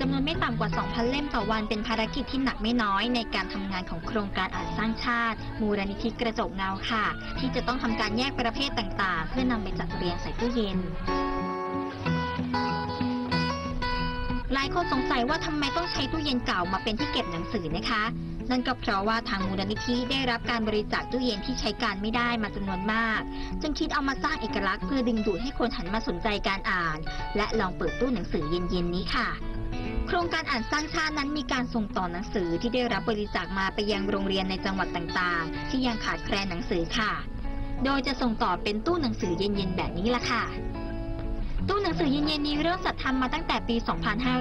จำนวนไม่ต่ำกว่า 2,000 เล่มต่อวันเป็นภารกิจที่หนักไม่น้อยในการทำงานของโครงการอ่านสร้างชาติ มูลนิธิกระจกเงาค่ะ ที่จะต้องทำการแยกประเภทต่างๆ เพื่อนำไปจัดเรียงใส่ตู้เย็นหลายคนสงสัยว่าทำไมต้องใช้ตู้เย็นเก่ามาเป็นที่เก็บหนังสือนะคะ นั่นก็เพราะว่าทางมูลนิธิได้รับการบริจาคตู้เย็นที่ใช้การไม่ได้มาจำนวนมาก จึงคิดเอามาสร้างเอกลักษณ์เพื่อดึงดูดให้คนหันมาสนใจการอ่าน และลองเปิดตู้หนังสือเย็นๆนี้ค่ะ โครงการอ่านสร้างชาตินั้นมีการส่งต่อหนังสือที่ได้รับบริจาคมาไปยังโรงเรียนในจังหวัดต่างๆ ที่ยังขาดแคลนหนังสือค่ะ โดยจะส่งต่อเป็นตู้หนังสือเย็นๆแบบนี้ละค่ะ ตู้หนังสือเย็นๆนี้เริ่มจัดทำมาตั้งแต่ปี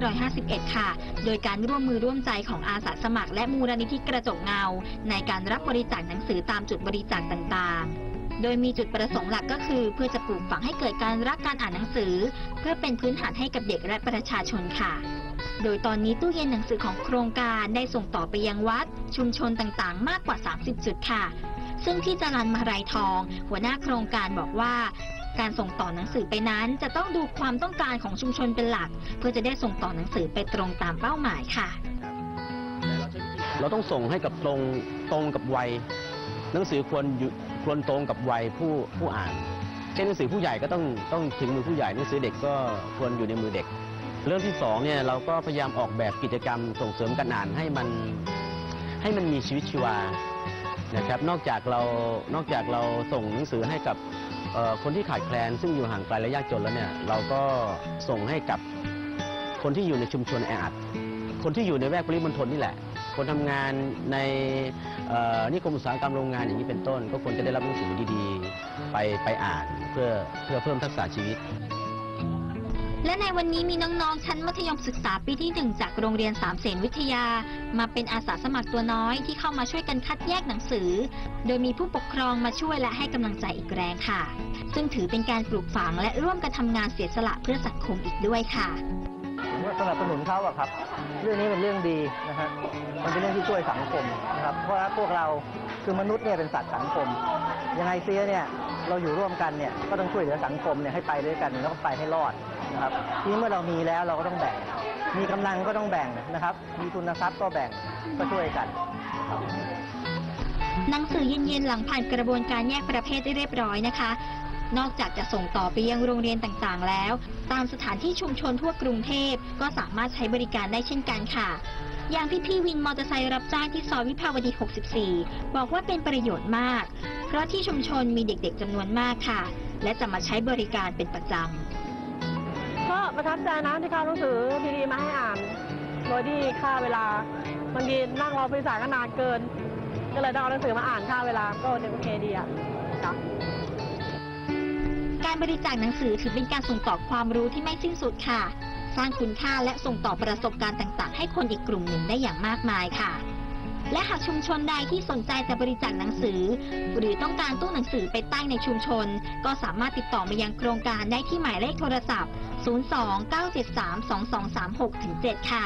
2551 ค่ะ โดยการร่วมมือร่วมใจของอาสาสมัคร และมูลนิธิกระจกเงา ในการรับบริจาคหนังสือตามจุดบริจาคต่างๆโดยมีจุดประสงค์หลักก็คือ เพื่อจะปลูกฝังให้เกิดการรักการอ่านหนังสือ เพื่อเป็นพื้นฐานให้กับเด็กและประชาชนค่ะ โดยตอนนี้ตู้เย็นหนังสือของโครงการได้ส่งต่อไปยังวัด ชุมชนต่างๆ มากกว่า 30 จุดค่ะ ซึ่งที่จรันมาลัยทอง หัวหน้าโครงการบอกว่า การส่งต่อหนังสือไปนั้นจะต้องดูความต้องการของชุมชนเป็นหลัก เพื่อจะได้ส่งต่อหนังสือไปตรงตามเป้าหมายค่ะ เราต้องส่งให้กับตรงตรงกับวัย หนังสือควรอยู่ควรตรงกับวัยผู้ผู้อ่านเช่นหนังสือผู้ใหญ่ก็ต้องต้องถึงมือผู้ใหญ่หนังสือเด็กก็ควรอยู่ในมือเด็ก เรื่องที่สองเนี่ยเราก็พยายามออกแบบกิจกรรมส่งเสริมการอ่านให้มันให้มันมีชีวิตชีวานะครับนอกจากเรานอกจากเราส่งหนังสือให้กับคนที่ขาดแคลน ซึ่งอยู่ห่างไกลและยากจนแล้วเนี่ยเราก็ส่งให้กับคนที่อยู่ในชุมชนแออัดคนที่อยู่ในแวกปริมณฑลนี่แหละ คนทำงานในนิคมอุตสาหกรรมโรงงานอย่างนี้เป็นต้น ก็ควรจะได้รับหนังสือดีๆ ไปไปอ่านเพื่อเพื่อเพิ่มทักษะชีวิต และในวันนี้มีน้องๆ ชั้นมัธยมศึกษาปีที่ 1 จากโรงเรียนสามเสนวิทยา มาเป็นอาสาสมัครตัวน้อยที่เข้ามาช่วยกันคัดแยกหนังสือ โดยมีผู้ปกครองมาช่วยและให้กำลังใจอีกแรงค่ะ ซึ่งถือเป็นการปลูกฝังและร่วมกันทำงานเสียสละเพื่อสังคมอีกด้วยค่ะผมก็สนับสนุนเขาอะครับ เรื่องนี้เป็นเรื่องดีนะฮะมันเป็นเรื่องที่ช่วยสังคมนะครับ เพราะว่าพวกเราคือมนุษย์เนี่ยเป็นสัตว์สังคม ยังไงเสียเนี่ยเราอยู่ร่วมกันเนี่ยก็ต้องช่วยเหลือสังคมเนี่ยให้ไปด้วยกันแล้วก็ไปให้รอด นะครับทีนี้เมื่อเรามีแล้วเราก็ต้องแบ่ง มีกำลังก็ต้องแบ่งนะครับ มีทุนทรัพย์ก็แบ่งก็ช่วยกันครับหนังสือเย็นๆหลังผ่านกระบวนการแยกประเภทได้เรียบร้อยนะคะ นอกจากจะส่งต่อไปยังโรงเรียนต่างๆ แล้ว ตามสถานที่ชุมชนทั่วกรุงเทพก็สามารถใช้บริการได้เช่นกันค่ะ อย่างพี่พี่ๆวินมอเตอร์ไซค์รับจ้างที่ซอยวิภาวดี 64 บอกว่าเป็นประโยชน์มาก เพราะที่ชุมชนมีเด็กๆจำนวนมากค่ะ และจะมาใช้บริการเป็นประจำ ประทับใจนะที่เขาหนังสือดีๆมาให้อ่านโดยที่ค่าเวลาบางทีนั่งรอผู้โดยสารก็นานเกิน ก็เลยต้องเอาหนังสือมาอ่านค่าเวลาก็โอเคดีอะจ้ะการบริจาคหนังสือถือเป็นการส่งต่อความรู้ที่ไม่สิ้นสุดค่ะ สร้างคุณค่าและส่งต่อประสบการณ์ต่าง ๆ ให้คนอีกกลุ่มหนึ่งได้อย่างมากมายค่ะ และหากชุมชนใดที่สนใจจะบริจาคหนังสือ หรือต้องการตู้หนังสือไปตั้งในชุมชน ก็สามารถติดต่อมายังโครงการได้ที่หมายเลขโทรศัพท์ 029732236-7 ค่ะ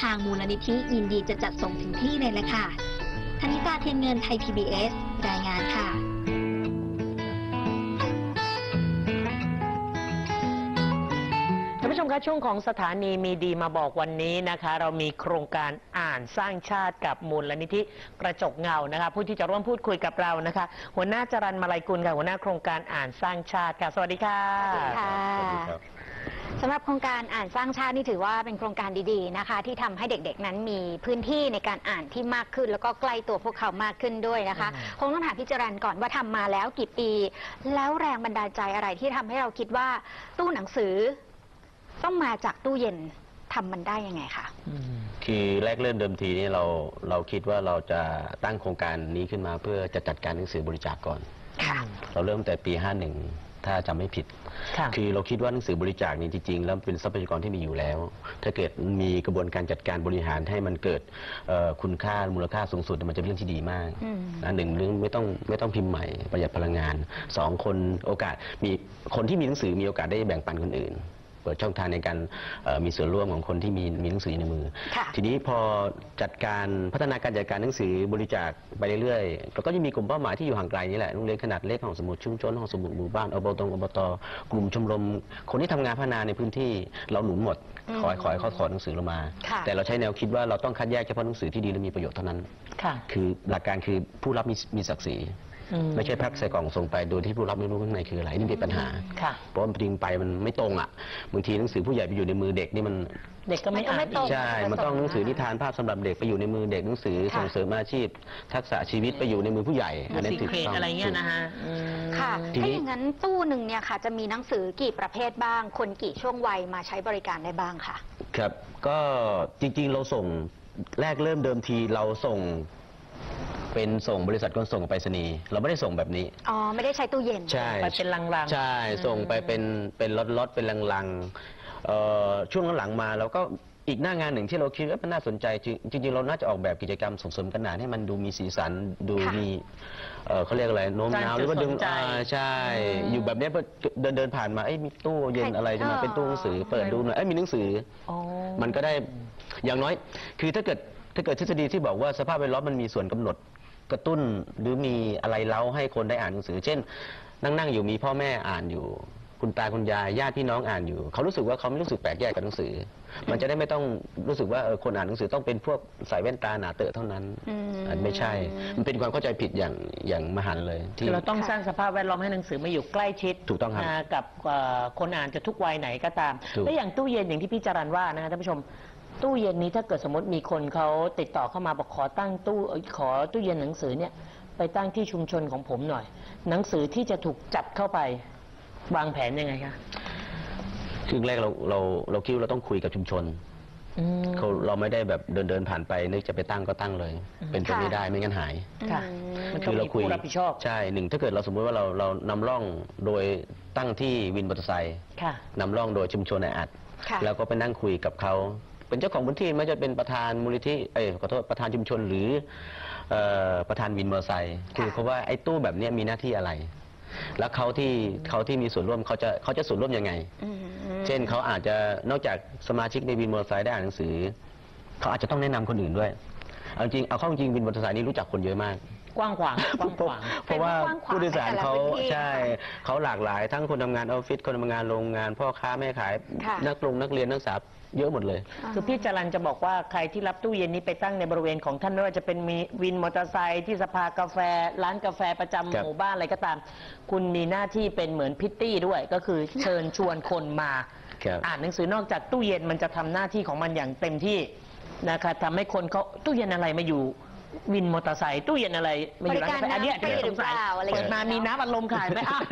ทางมูลนิธิยินดีจะจัดส่งถึงที่เลยละค่ะธนิตาเทียนเงินไทย PBS รายงานค่ะ ผู้ชมคะช่วงของสถานีมีดีมาบอกวันนี้นะคะ เรามีโครงการอ่านสร้างชาติกับมูลนิธิกระจกเงานะคะ ผู้ที่จะร่วมพูดคุยกับเรานะคะ หัวหน้าจรันมาลัยกุลค่ะหัวหน้าโครงการอ่านสร้างชาติค่ะสวัสดีค่ะค่ะสำหรับโครงการอ่านสร้างชาตินี่ถือว่าเป็นโครงการดีๆนะคะ ที่ทำให้เด็กๆนั้นมีพื้นที่ในการอ่านที่มากขึ้น แล้วก็ใกล้ตัวพวกเขามากขึ้นด้วยนะคะอืมคงต้องถามพี่จรันก่อนว่าทำมาแล้วกี่ปี แล้วแรงบันดาลใจอะไรที่ทำให้เราคิดว่าตู้หนังสือ ต้องมาจากตู้เย็นทำมันได้ยังไงคะคือแรกเริ่มเดิมทีนี่เราเราคิดว่าเราจะตั้งโครงการนี้ขึ้นมาเพื่อจะจัดการหนังสือบริจาคก่อนค่ะเราเริ่มแต่ปี 51 ถ้าจำไม่ผิดค่ะคือเราคิดว่าหนังสือบริจาคนี่จริงๆ แล้วเป็นทรัพยากรที่มีอยู่แล้ว ถ้าเกิดมีกระบวนการจัดการบริหารให้มันเกิดเอ่อคุณค่ามูลค่าสูงสุดมันจะเป็นเรื่องที่ดีมากอืมนะหนึ่งเรื่องไม่ต้องไม่ต้องพิมพ์ใหม่ประหยัดพลังงานสองคนโอกาสมีคนที่มีหนังสือมีโอกาสได้แบ่งปันคนอื่น เปิดช่องทางในการเอ่อมีส่วนร่วมของคนที่มีมีหนังสืออยู่ในมือค่ะทีนี้พอจัดการพัฒนาการจัดการหนังสือบริจาคไปเรื่อยๆเราก็จะมีกลุ่มเป้าหมายที่อยู่ห่างไกลนี่แหละโรงเรียนขนาดเล็กของสมุดชุมชนของสมุดหมู่บ้านอบตอบตกลุ่มชมรม คนที่ทำงานพัฒนาในพื้นที่เราหนุนหมดอืมขอให้ขอให้เขาถอดหนังสือเรามาค่ะแต่เราใช้แนวคิดว่าเราต้องคัดแยกเฉพาะหนังสือที่ดีและมีประโยชน์เท่านั้นค่ะคือหลักการคือผู้รับมีมีศักดิ์ศรีอืม ไม่ใช่แพ็คใส่กล่องส่งไปโดยที่ผู้รับไม่รู้ข้างในคืออะไรนี่เป็นปัญหาค่ะเพราะมันพิมพ์ไปมันไม่ตรงอะบางทีหนังสือผู้ใหญ่ไปอยู่ในมือเด็กนี่มันเด็กก็ไม่มันก็อ่านไม่ตรงอีกใช่ มันต้องหนังสือนิทานภาพสำหรับเด็กไปอยู่ในมือเด็กหนังสือค่ะส่งเสริมอาชีพ ทักษะชีวิตไปอยู่ในมือผู้ใหญ่มีนี้ซีถูกเครตต้องอะไรเงี้ยนะฮะอืมค่ะทีนี้ถ้าอย่างนั้นตู้หนึ่งเนี่ยค่ะ จะมีหนังสือกี่ประเภทบ้าง คนกี่ช่วงวัยมาใช้บริการได้บ้างค่ะ ครับก็จริงๆเราส่งแรกเริ่มเดิมทีเราส่ง เป็นส่งบริษัทขนส่งไปรษณีย์เราไม่ได้ส่งแบบนี้ อ๋อ ไม่ได้ใช้ตู้เย็น ใช่ไปเป็นลังๆ ใช่ส่งไปเป็นเป็นล็อตล็อตเป็นลังๆเอ่อช่วงหลังๆมาเราก็อีกหน้างานหนึ่งที่เราคิดว่ามันน่าสนใจจริงจริงๆเราน่าจะออกแบบกิจกรรมส่งเสริมกันหนานให้มันดูมีสีสันดูค่ะ มีเอ่อเขาเรียกอะไรโน้มน้าวหรือว่าดึงสร้างจุดสนใจอ่าใช่อืมอยู่แบบเนี้ยเดินเดินผ่านมาเอ้ยมีตู้เย็นอะไรจะมาเป็นตู้หนังสือเปิดดูหน่อยเอ้ยมีหนังสือ อ๋อ มันก็ได้อย่างน้อย คือถ้าเกิดถ้าเกิดทฤษฎีที่บอกว่าสภาพแวดล้อมมันมีส่วนกำหนด กระตุ้นหรือมีอะไรเล้าให้คนได้อ่านหนังสือ เช่น นั่งนั่งอยู่มีพ่อแม่อ่านอยู่ คุณตาคุณยายญาติพี่น้องอ่านอยู่ เขารู้สึกว่าเขาไม่รู้สึกแปลกแยกกับหนังสือ มันจะได้ไม่ต้องรู้สึกว่าเออคนอ่านหนังสือต้องเป็นพวกใส่แว่นตาหนาเตอะเท่านั้นอืม อันไม่ใช่ มันเป็นความเข้าใจผิดอย่างอย่างมหันต์เลยคืที่อเราต้องสร้างสภาพแวดล้อมให้หนังสือมาอยู่ใกล้ชิดถูกต้องครับนะกับเอ่อคนอ่านจะทุกวัยไหนก็ตาม ถูก และอย่างตู้เย็นอย่างที่พี่จรันว่านะฮะท่านผู้ชม ตู้เย็นนี้ถ้าเกิดสมมติมีคนเขาติดต่อเข้ามาบอกขอตั้งตู้เอ้ยขอตู้เย็นหนังสือเนี่ยไปตั้งที่ชุมชนของผมหน่อย หนังสือที่จะถูกจัดเข้าไปวางแผนยังไงคะคือแรกเราเราเราคิดว่าเราต้องคุยกับชุมชนอืม เขาเราไม่ได้แบบเดินเดินผ่านไปนึกจะไปตั้งก็ตั้งเลยอืมเป็นไปค่ะไม่ได้ไม่งั้นหาย ค่ะอืมมันคือเราคุยผู้รับผิดชอบใช่หนึ่งถ้าเกิดเราสมมุติว่าเราเรานำร่องโดยตั้งที่วินมอเตอร์ไซค์ค่ะ นำร่องโดยชุมชนในอัดค่ะ แล้วก็ไปนั่งคุยกับเขา เป็นเจ้าของพื้นที่ไม่ว่าจะเป็นประธานมูลนิธิเอ้ยขอโทษประธานชุมชนหรือเอ่อประธานวินมอเตอร์ไซค์คือเขาว่าไอ้ตู้แบบเนี้ยมีหน้าที่อะไร แล้วเขาที่เขาที่มีส่วนร่วมเขาจะเขาจะส่วนร่วมยังไงอืม เช่นเขาอาจจะนอกจากสมาชิกในวินมอเตอร์ไซค์ได้อ่านหนังสือ เขาอาจจะต้องแนะนำคนอื่นด้วยเอาจริงเอาเข้าจริงวินมอเตอร์ไซค์นี่รู้จักคนเยอะมาก กว้างขวางกว้างขวาง เพราะว่าเป็นกว้างขวางผู้โดยสารเขาในแต่ละพื้นที่ใช่เขาหลากหลาย ทั้งคนทำงานออฟฟิศคนทำงานโรงงาน พ่อค้าแม่ขาย ค่ะ นักลงนักเรียนนักศึกษา เยอะหมดเลย คือพี่จรันจะบอกว่าใครที่รับตู้เย็นนี้ไปตั้งในบริเวณของท่านไม่ว่าจะเป็นมีวินมอเตอร์ไซค์ที่สภากาแฟ ร้านกาแฟประจำครับหมู่บ้านอะไรก็ตาม คุณมีหน้าที่เป็นเหมือนพิตตี้ด้วย ก็คือเชิญชวนคนมาครับ อ่านหนังสือนอกจากตู้เย็นมันจะทำหน้าที่ของมันอย่างเต็มที่นะคะทำให้คนเขาตู้เย็นอะไรมาอยู่ วินมอเตอร์ไซค์ตู้เย็นอะไรมาอยู่ร้านกาแฟอันเนี้ยบริการน้ำฟรีที่สงสัยหรือเปล่าอะไรอย่างเปิเงี้ดยมามีน้ำอัดลมขายไหมอ้าว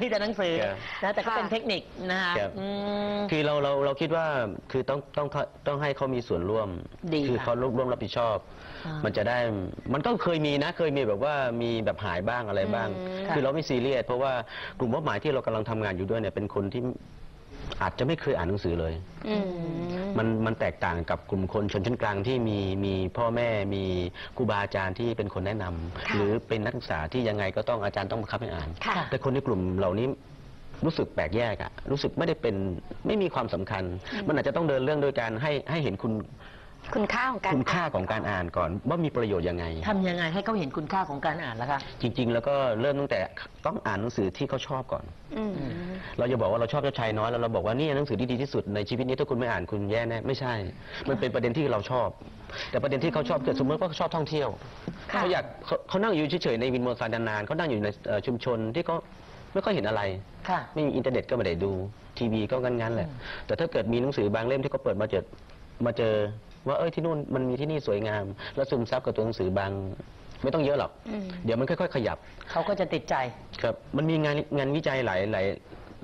มีแต่หนังสือครับนะแต่ก็ค่ะเป็นเทคนิคนะคะครับอืม คือเราเราเราคิดว่าคือต้องต้องต้องให้เขามีส่วนร่วม ดีคือค่ะเขาร่วมร่วมรับผิดชอบอ่ามัมันจะได้มันก็เคยมีนะเคยมีแบบว่ามีแบบหายบ้างอะไรบ้าง อืมคือเราไม่ซีเรียสเพราะว่ากลุ่มเป้าหมายที่เรากำลังทำงานอยู่ด้วยเนี่ยเป็นคนที่ อาจจะไม่เคยอ่านหนังสือเลย อืม มันมันแตกต่างกับกลุ่มคนชนชั้นกลางที่มีมีพ่อแม่มีครูบาอาจารย์ที่เป็นคนแนะนำค่ะ หรือเป็นนักศึกษาที่ยังไงก็ต้องอาจารย์ต้องบังคับให้อ่าน ค่ะ แต่คนในกลุ่มเหล่านี้รู้สึกแปลกแยกอะรู้สึกไม่ได้เป็นไม่มีความสำคัญ มันอาจจะต้องเดินเรื่องโดยการให้ให้เห็นคุณ คุณค่าของการคุณค่าของการอ่านก่อนว่ามีประโยชน์ยังไง ทำยังไงให้เขาเห็นคุณค่าของการอ่านล่ะคะ จริง ๆ แล้วก็เริ่มตั้งแต่ต้องอ่านหนังสือที่เขาชอบก่อน อืมเราจะบอกว่าเราชอบเจ้าชายน้อยแล้วเราบอกว่านี่หนังสือที่ดีที่สุดในชีวิตนี้ถ้าคุณไม่อ่านคุณแย่แน่ไม่ใช่ มันเป็นประเด็นที่เราชอบ แต่ประเด็นที่เขาชอบเกิดสมมติว่าเขาชอบท่องเที่ยวค่ะเขาอยากเขาเขานั่งอยู่เฉยๆในวินมอเตอร์ไซค์นานๆเขานั่งอยู่ในเอ่อชุมชนที่เขาไม่ค่อยเห็นอะไร ค่ะ ไม่มีอินเทอร์เน็ตก็ไม่ได้ดู ทีวีก็งั้นๆแหละ แต่ถ้าเกิดมีหนังสือบางเล่มที่เขาเปิดมาเจอมาเจอ ว่าเอ้ยที่นู่นมันมีที่นี่สวยงาม แล้วซึมซับกับตัวหนังสือบางไม่ต้องเยอะหรอกอืมเดี๋ยวมันค่อยๆ ขยับ เขาก็จะติดใจ ครับ มันมีงานงานวิจัยหลายหลาย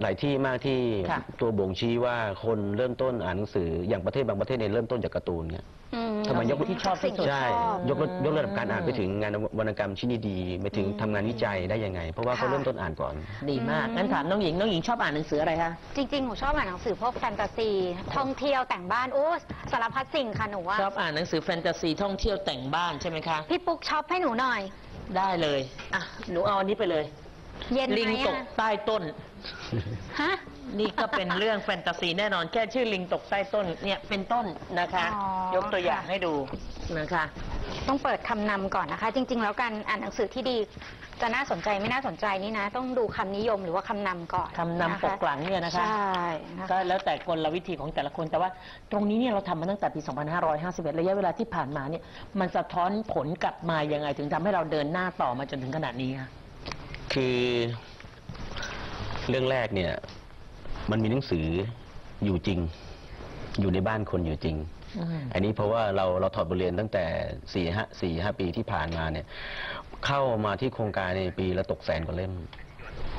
หลายที่มากที่ค่ะตัวบ่งชี้ว่าคนเริ่มต้นอ่านหนังสืออย่างประเทศบางประเทศเนี่ยเริ่มต้นจากการ์ตูนเนี่ยอืม ทำไมยกที่ชอบที่สุดใช่ชอบยกระยกระดับการอ่านไปถึงงานวรรณกรรมชิ้นดีๆไปถึงทำงานวิจัยได้ยังไง เพราะว่าเขาค่ะเริ่มต้นอ่านก่อน ดีมากอืมงั้นถามน้องหญิงน้องหญิงชอบอ่านหนังสืออะไรคะจริงๆหนูชอบอ่านหนังสือพวกแฟนตาซีท่องเที่ยวแต่งบ้านโอ้สารพัดสิ่งค่ะหนูว่าชอบอ่านหนังสือแฟนตาซีท่องเที่ยวแต่งบ้านใช่ไหมคะพี่ปุ๊กช็อปให้หนูหน่อย ได้เลยอะหนูเอาอันนี้ไปเลย เย็นลิงไหมตกอะใต้ต้นฮะ นี่ก็เป็นเรื่องแฟนตาซีแน่นอนแค่ชื่อลิงตกใต้ต้นเนี่ยเป็นต้นนะคะ อ๋อยกตัวอย่างค่ะ ให้ดูนะคะ ต้องเปิดคำนำก่อนนะคะ จริง ๆ แล้วการอ่านหนังสือที่ดี จะน่าสนใจไม่น่าสนใจนี่นะ ต้องดูคำนิยมหรือว่าคำนำก่อนคำนำปกหลังเนี่ยนะคะ ใช่นะคะ ก็แล้วแต่กลวิธีของแต่ละคนแต่ว่าตรงนี้เนี่ยเราทำมาตั้งแต่ปี 2551 ระยะเวลาที่ผ่านมาเนี่ยมันสะท้อนผลกลับมายังไงถึงทำให้เราเดินหน้าต่อมาจนถึงขนาดนี้คะ คือเรื่องแรกเนี่ย มันมีหนังสืออยู่จริง อยู่ในบ้านคนอยู่จริงอืมอันนี้เพราะว่าเราเราถอดบทเรียนตั้งแต่สี่ห้าสี่ห้าปีที่ผ่านมาเนี่ย เข้ามาที่โครงการในปีละตกแสนกว่าเล่ม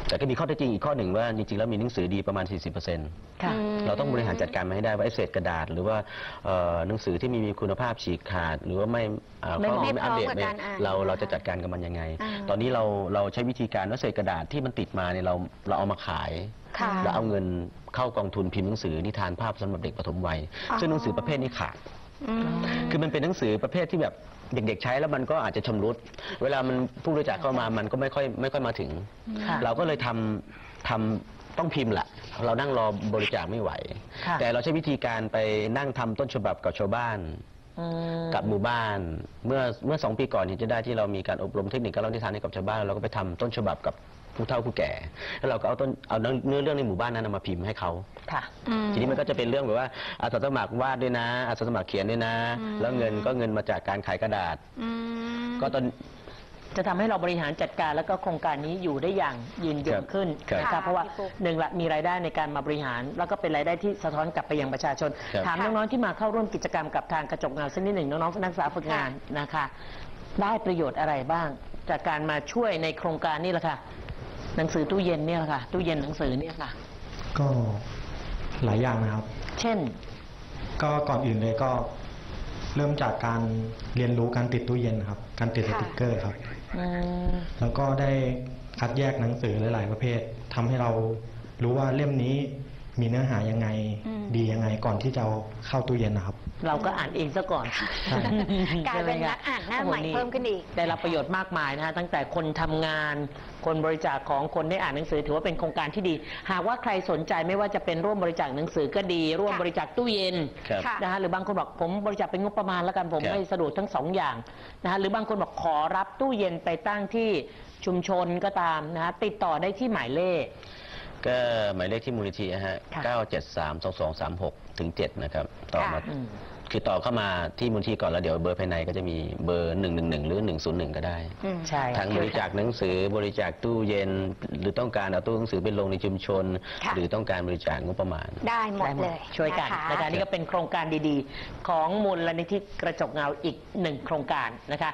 แต่ก็มีข้อเท็จจริงอีกข้อหนึ่งว่าจริงๆแล้วมีหนังสือดีประมาณ 40%ค่ะมเราต้องบริหารจัดการมาให้ได้ว่าไอ้เศษกระดาษ หรือว่าเอ่อหนังสือที่ไมมีคุณภาพฉีกขาด หรือว่าไม่อ่าไม่ข้อมูลไม่ไม่อัปเดตพร้อมกับเนี่ยการอ่านเราเราจะจัดการกับมันยังไง อ่า ตอนนี้เราเราใช้วิธีการว่าเศษกระดาษที่มันติดมาเนี่ยเราเราเอามาขาย ค่ะ แล้วเอาเงินเข้ากองทุนพิมพ์หนังสือนิทานภาพสำหรับเด็กปฐมวัยอ๋อซึ่งหนังสือประเภทนี้ขาดอืม คือมันเป็นหนังสือประเภทที่แบบเด็กๆใช้แล้วมันก็อาจจะชำรุด เวลามันผู้บริจาคเข้ามามันก็ไม่ค่อยไม่ค่อยมาถึง ค่ะ เราก็เลยทำทำต้องพิมพ์แหละเรานั่งรอบริจาคไม่ไหว ค่ะ แต่เราใช้วิธีการไปนั่งทำต้นฉบับกับชาวบ้าน อืม กับหมู่บ้านเมื่อเมื่อสองปีก่อนที่จะได้ที่เรามีการอบรมเทคนิคการเล่านิทานให้กับชาวบ้านเราก็ไปทำต้นฉบับกับ ผู้เฒ่าผู้แก่ แล้วเราก็เอาต้นเอาเนื้อเรื่องในหมู่บ้านนั้นนะมาพิมพ์ให้เขา ค่ะอืมทีนี้มันก็จะเป็นเรื่องแบบว่าอาสาสมัครวาดด้วยนะ อาสาสมัครเขียนด้วยนะ อืม แล้วเงินก็เงินมาจากการขายกระดาษ อืม ก็ตอน จะทำให้เราบริหารจัดการแล้วก็โครงการนี้อยู่ได้อย่างยืนยครังบขึ้นครับนะครับเพราะว่าพี่ปุ๊ก หนึ่งละมีรายได้ในการมาบริหาร แล้วก็เป็นรายได้ที่สะท้อนกลับไปยังประชาชน ครับ ถามน้องๆที่มาเข้าร่วมกิจกรรมกับทางกระจกเงาสักนิดหนึ่งน้องๆนักศึกษาฝึกงานนะคะ ได้ประโยชน์อะไรบ้าง จากการมาช่วยในโครงการนี่แหละค่ะ หนังสือตู้เย็นเนี่ยแหละค่ะ ตู้เย็นหนังสือเนี่ยค่ะ ก็หลายอย่างนะครับ เช่น ก็ก่อนอื่นเลยก็เริ่มจากการเรียนรู้การติดตู้เย็นครับ การติดสค่ะติกเกอร์ครับอืมแล้วก็ได้คัดแยกหนังสือหลาย ๆ ประเภททำให้เรารู้ว่าเล่มนี้ มีเนื้อหายังไงอืมดียังไงก่อนที่จะเอาเข้าตู้เย็นนะครับ เราก็อ่านเองซะก่อนใช่ กลายเป็นใช่ไหมนักอ่านหน้าโโใหม่เพิ่มขึ้นอีก ได้รับประโยชน์มากมายนะฮะตั้งแต่คนทำงาน คนบริจาคของคนได้อ่านหนังสือถือว่าเป็นโครงการที่ดี หากว่าใครสนใจไม่ว่าจะเป็นร่วมบริจาคหนังสือก็ดี ร่วมค่ะบริจาคตู้เย็นครับค่ะนะฮะหรือบางคนบอกผมบริจาคเป็นงบประมาณแล้วกันผมครับไม่สะดวกทั้งสองอย่างนะฮะหรือบางคนบอกขอรับตู้เย็นไปตั้งที่ชุมชนก็ตามนะฮะติดต่อได้ที่หมายเลข ก็หมายเลขที่มูลนิธินะฮะค่ะ 9732236ถึง7นะครับต่อมาค่ะอืม คือต่อเข้ามาที่มูลที่ก่อนแล้วเดี๋ยวเบอร์ภายในก็จะมีเบอร์ 111 หรือ 101 ก็ได้ อืม ใช่ทั้งบริจาคหนังสือบริจาคตู้เย็น หรือต้องการเอาตู้หนังสือไปลงในชุมชน ค่ะ หรือต้องการบริจาคงบประมาณ ได้หมดได้หมเลดยช่วยกันนะคะนะคะนี่ก็เป็นโครงการดีๆ ของมูลนิธิกระจกเงาอีกหนึ่งโครงการนะคะ